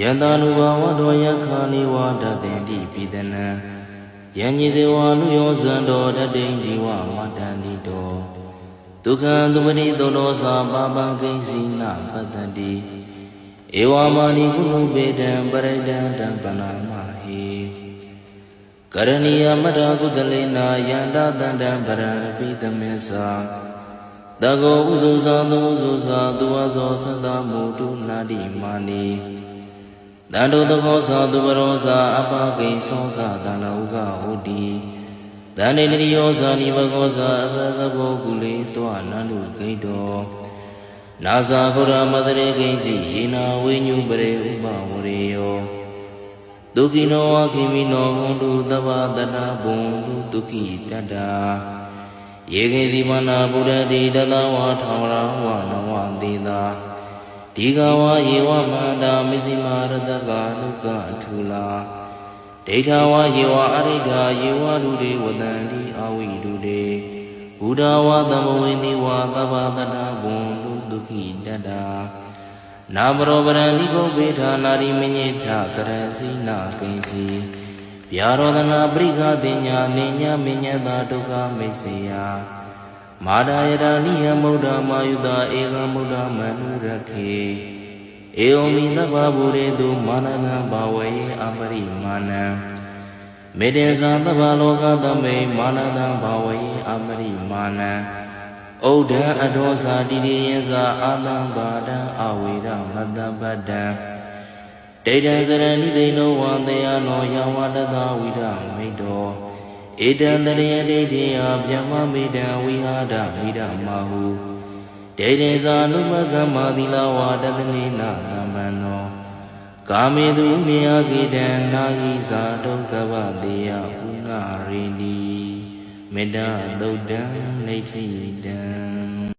ယန္တာနုဘာဝတော်ယခာနိဝါဒတေတိပိတနံယဉ္ညိသေဝလူယောဇံတော်တတိန်ဒီဝမတန္တိတောဒုက္ခံသုပတိသောတောသာပါပံကိဉ္စီနာပတ္တတိဧဝမာနိကုဏုပေတံပရိဒံတံပနာမဟိကရဏီယမတ္တာကုသလေနာယန္တတန္တံပရံပိတမေသာတကောဥဇုသာသောဥဇုသာသူဝသောသတ္တမုတုနာတိမာနိ တန္တုသခောသာသူပရောသာအပကိဉ္သောသာတန္တဥကဟောတိတန္တေနရိယောသာနိဘဂောသာအဘဂဘောကုလေတောနန္တုဂိတောနာဇာဂုရမသရေကိဉ္စီယေနာဝိညုပရေဥပဝရေယောဒုက္ခိနောဝခိမိနောဟွန်တုသဗ္ဗတနာဘုံတုဒုက္ခိတတ္တာယေခေတိမနာဗုဒ္ဓတိတသဝါထောင်ရဝနဝတိတာ ဒီကဝယေဝမန္တာမစ္စည်းမာရတကလုကအထုလာဒိဋ္ဌဝယေဝအရိဋ္ဌာယေဝလူတွေဝတန္တိအဝိတုတွေဘုဒ္ဓဝသမဝိတိဝသဗ္ဗတနာဘုံတုဒုက္ခိတတ္တာနာမရောပရံလိကုပေထာနာရိမညိထကရစီနာကိဉ္စီဗျာရောဒနာပရိခတိညာနေညမညတာဒုက္ခမိတ်စေယ မာဒာယတာနိယမုဒ္ဓမာယုတာဧကမုဒ္ဓမနုရခေဧဝမိသဗ္ဗဗုရေတုမာနသံဘာဝေအပရိမာဏံမေတ္တေဇာသဗ္ဗလောကသမေမာနသံဘာဝေအပရိမာဏံဩဒံအဒောဇာတိရိယဇာအာသံဘာဒံအဝေရမတ္တပတ္တံဒိဋ္ဌံစရဏိသိဏောဝံတေယနောယဝတတဝိရမိတော ဧတံတရိယဒိဋ္ဌိယဗျမ္မမေတံဝိဟာဒမိဒမဟုဒိဋ္ဌိဇာနုမကမ္မာသီလဝါတတနေနာသမန္နောကာမေတုမေယကိတံနာဟိဇာဒုက္ခဗတေယဥနာရိန္ဒီမေတ္တာသုတ်တံနေတိတံ